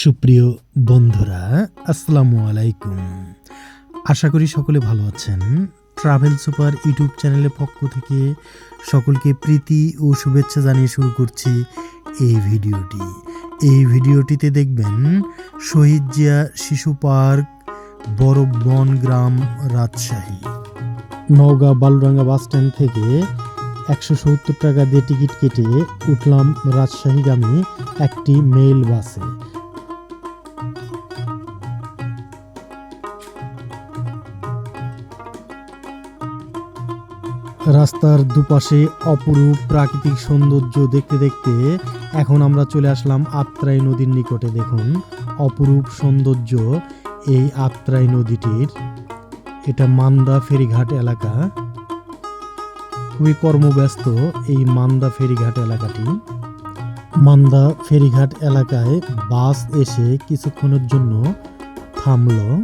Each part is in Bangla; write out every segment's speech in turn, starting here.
সুপ্রিয় বন্ধুরা, আসসালামু আলাইকুম। আশা করি সকলে ভালো আছেন। ট্রাভেল সুপার ইউটিউব চ্যানেলের পক্ষ থেকে সকলকে প্রীতি ও শুভেচ্ছা জানিয়ে শুরু করছি এই ভিডিওটি। এই ভিডিওটিতে দেখবেন শহীদ জিয়া শিশু পার্ক বড় বনগ্রাম রাজশাহী। নওগাঁ বালুরাঙ্গা বাস স্ট্যান্ড থেকে একশো সত্তর টাকা দিয়ে টিকিট কেটে উঠলাম রাজশাহীগামী একটি মেল বাসে। রাস্তার দুপাশে অপরূপ প্রাকৃতিক সৌন্দর্য দেখতে দেখতে এখন আমরা চলে আসলাম আত্রাই নদীর নিকটে। দেখুন, অপরূপ সৌন্দর্য এই আত্রাই নদীটির। এটা মান্দা ফেরিঘাট এলাকা। খুবই কর্মব্যস্ত এই মান্দা ফেরিঘাট এলাকাটি। মান্দা ফেরিঘাট এলাকায় বাস এসে কিছুক্ষণের জন্য থামলো।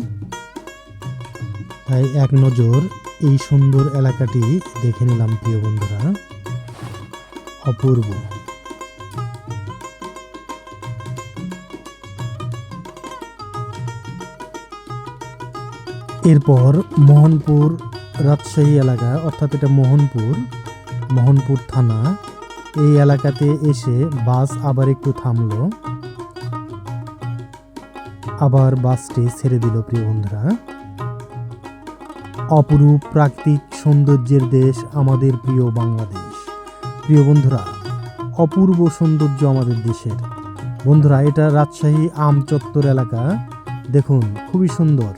তাই এক নজর এই সুন্দর এলাকাটি দেখে নিলাম প্রিয় বন্ধুরা। অপূর্ব। এরপর মোহনপুর রাজশাহী এলাকা, অর্থাৎ এটা মোহনপুর মোহনপুর থানা, এই এলাকাতে এসে বাস আবার একটু থামলো। আবার বাসটি ছেড়ে দিল প্রিয় বন্ধুরা। অপরূপ প্রাকৃতিক সৌন্দর্যের দেশ আমাদের প্রিয় বাংলাদেশ। প্রিয় বন্ধুরা, অপূর্ব সৌন্দর্য আমাদের দেশের। বন্ধুরা, এটা রাজশাহী আম চত্বর এলাকা। দেখুন, খুবই সুন্দর।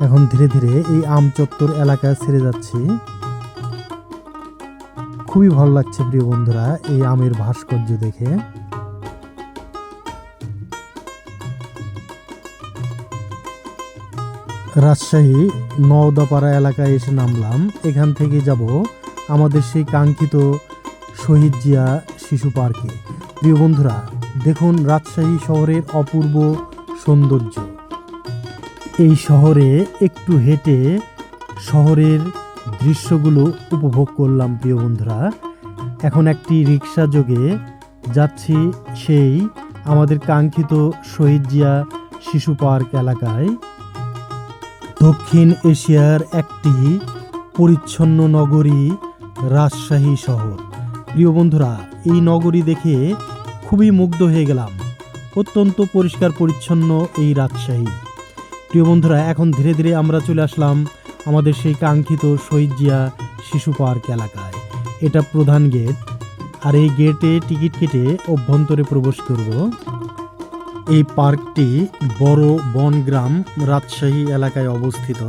এখন ধীরে ধীরে এই আম চত্বর এলাকা ছেড়ে যাচ্ছি। খুবই ভালো লাগছে প্রিয় বন্ধুরা, এই আমের ভাস্কর্য দেখে। রাজশাহী নওদাপাড়া এলাকায় এসে নামলাম। এখান থেকে যাব আমাদের সেই কাঙ্ক্ষিত শহীদ জিয়া শিশু পার্কে। প্রিয় বন্ধুরা, দেখুন রাজশাহী শহরের অপূর্ব সৌন্দর্য। এই শহরে একটু হেঁটে শহরের দৃশ্যগুলো উপভোগ করলাম প্রিয় বন্ধুরা। এখন একটি রিক্সা যোগে যাচ্ছি সেই আমাদের কাঙ্ক্ষিত শহীদ জিয়া শিশু পার্ক এলাকায়। দক্ষিণ এশিয়ার একটি পরিচ্ছন্ন নগরী রাজশাহী শহর। প্রিয় বন্ধুরা, এই নগরী দেখে খুবই মুগ্ধ হয়ে গেলাম। অত্যন্ত পরিষ্কার পরিচ্ছন্ন এই রাজশাহী। প্রিয় বন্ধুরা, এখন ধীরে ধীরে আমরা চলে আসলাম আমাদের সেই কাঙ্ক্ষিত শহীদ জিয়া শিশু পার্ক এলাকায়। এটা প্রধান গেট। আর এই গেটে টিকিট কেটে অভ্যন্তরে প্রবেশ করব। এই পার্কটি বড় বনগ্রাম রাজশাহী এলাকায় অবস্থিত।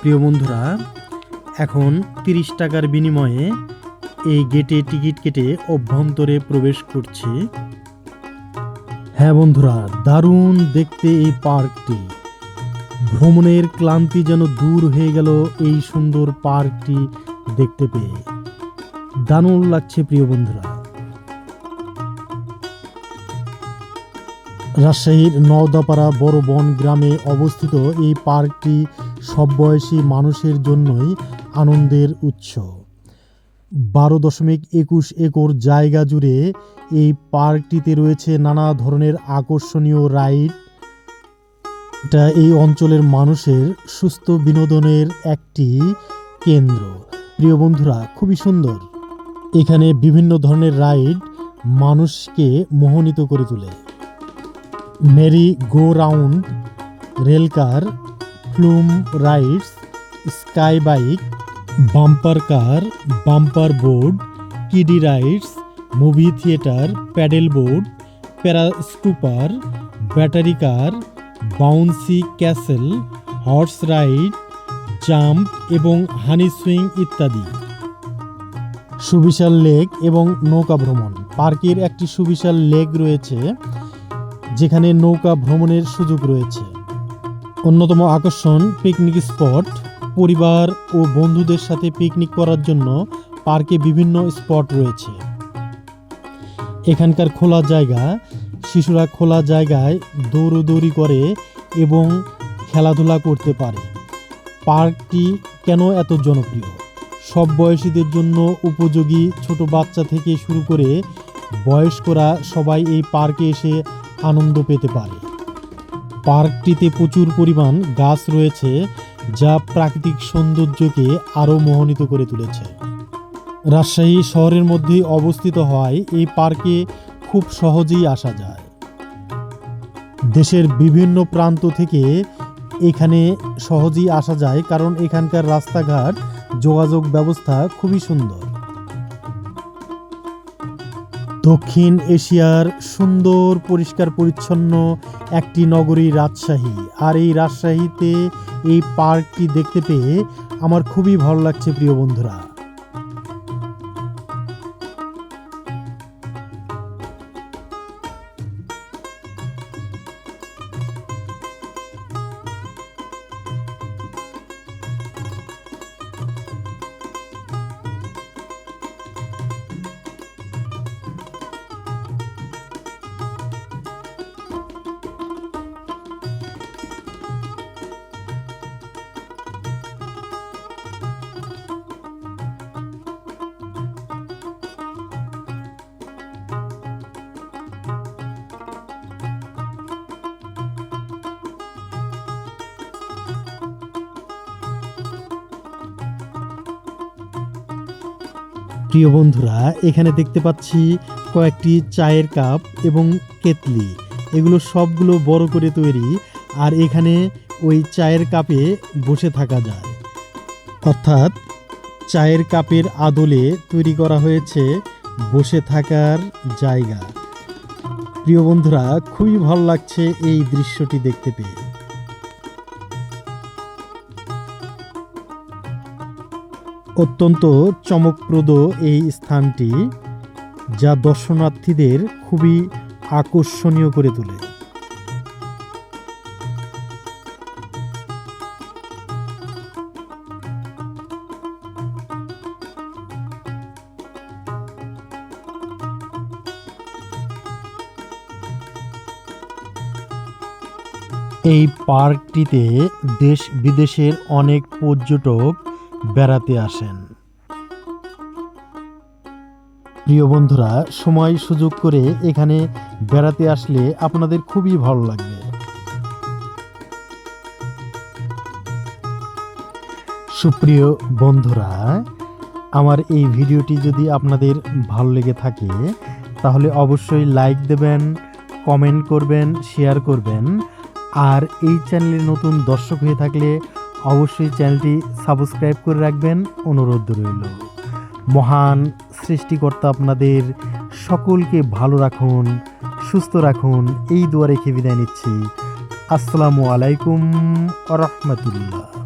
প্রিয় বন্ধুরা, এখন তিরিশ টাকার বিনিময়ে এই গেটে টিকিট কেটে অভ্যন্তরে প্রবেশ করছি। হ্যাঁ বন্ধুরা, দারুণ দেখতে এই পার্কটি। ভ্রমণের ক্লান্তি যেন দূর হয়ে গেল এই সুন্দর পার্কটি দেখতে পেয়ে। দারুণ লাগছে প্রিয় বন্ধুরা। রাজশাহীর নওদাপাড়া বড় বন গ্রামে অবস্থিত এই পার্কটি সব বয়সী মানুষের জন্যই আনন্দের উৎস। বারো দশমিক একুশ একর জায়গা জুড়ে এই পার্কটিতে রয়েছে নানা ধরনের আকর্ষণীয় রাইড। এটা এই অঞ্চলের মানুষের সুস্থ বিনোদনের একটি কেন্দ্র। প্রিয় বন্ধুরা, খুবই সুন্দর। এখানে বিভিন্ন ধরনের রাইড মানুষকে মোহনিত করে তোলে। Merry go round rail car flume rides sky bike bumper car, bumper board, kiddie rides, movie theatre, paddle board প্যারাস্কুপার battery car, bouncy castle, horse ride, jump এবং হানি সুইং ইত্যাদি। সুবিশাল লেক এবং নৌকা ভ্রমণ। পার্কের একটি সুবিশাল লেক রয়েছে যেখানে নৌকা ভ্রমণের সুযোগ রয়েছে। অন্যতম আকর্ষণ পিকনিক স্পট পরিবার ও বন্ধুদের সাথে পিকনিক করার জন্য পার্কে বিভিন্ন স্পট রয়েছে। এখানকার খোলা জায়গা, শিশুরা খোলা জায়গায় দৌড়দৌড়ি করে এবং খেলাধুলা করতে পারে। পার্কটি কেন এত জনপ্রিয়? সব বয়সীদের জন্য উপযোগী ছোট বাচ্চা থেকে শুরু করে বয়স্করা সবাই এই পার্কে এসে আনন্দ পেতে পারে। পার্কটিতে প্রচুর পরিমাণ গাছ রয়েছে, যা প্রাকৃতিক সৌন্দর্যকে আরও মোহনীত করে তুলেছে। রাজশাহী শহরের মধ্যেই অবস্থিত হওয়ায় এই পার্কে খুব সহজেই আসা যায়। দেশের বিভিন্ন প্রান্ত থেকে এখানে সহজেই আসা যায়, কারণ এখানকার রাস্তাঘাট, যোগাযোগ ব্যবস্থা খুবই সুন্দর। দক্ষিণ এশিয়ার সুন্দর, পরিষ্কার, পরিচ্ছন্ন একটি নগরী রাজশাহী। আর এই রাজশাহীতে এই পার্কটি দেখতে পেয়ে আমার খুবই ভালো লাগছে, প্রিয় বন্ধুরা। প্রিয় বন্ধুরা, এখানে দেখতে পাচ্ছি কয়েকটি চায়ের কাপ এবং কেতলি। এগুলো সবগুলো বড় করে তৈরি, আর এখানে ওই চায়ের কাপে বসে থাকা যায়। অর্থাৎ চায়ের কাপের আদলে তৈরি করা হয়েছে বসে থাকার জায়গা। প্রিয় বন্ধুরা, খুবই ভালো লাগছে এই দৃশ্যটি দেখতে পেয়ে। অত্যন্ত চমকপ্রদ এই স্থানটি, যা দর্শনার্থীদের খুবই আকর্ষণীয় করে তোলে। এই পার্কটিতে দেশ বিদেশের অনেক পর্যটক বেড়াতে আসেন। প্রিয় বন্ধুরা, সময় সুযোগ করে এখানে বেড়াতে আসলে আপনাদের খুবই ভালো লাগবে। সুপ্রিয় বন্ধুরা, আমার এই ভিডিওটি যদি আপনাদের ভালো লেগে থাকে, তাহলে অবশ্যই লাইক দেবেন, কমেন্ট করবেন, শেয়ার করবেন। আর এই চ্যানেলে নতুন দর্শক হয়ে থাকলে অবশ্যই চ্যানেলটি সাবস্ক্রাইব করে রাখবেন। অনুরোধ রইল। মহান সৃষ্টিকর্তা আপনাদের সকলকে ভালো রাখুন, সুস্থ রাখুন। এই দুয়ারে রেখে বিদায় নিচ্ছি। আসসালামু আলাইকুম রহমতুল্লাহ।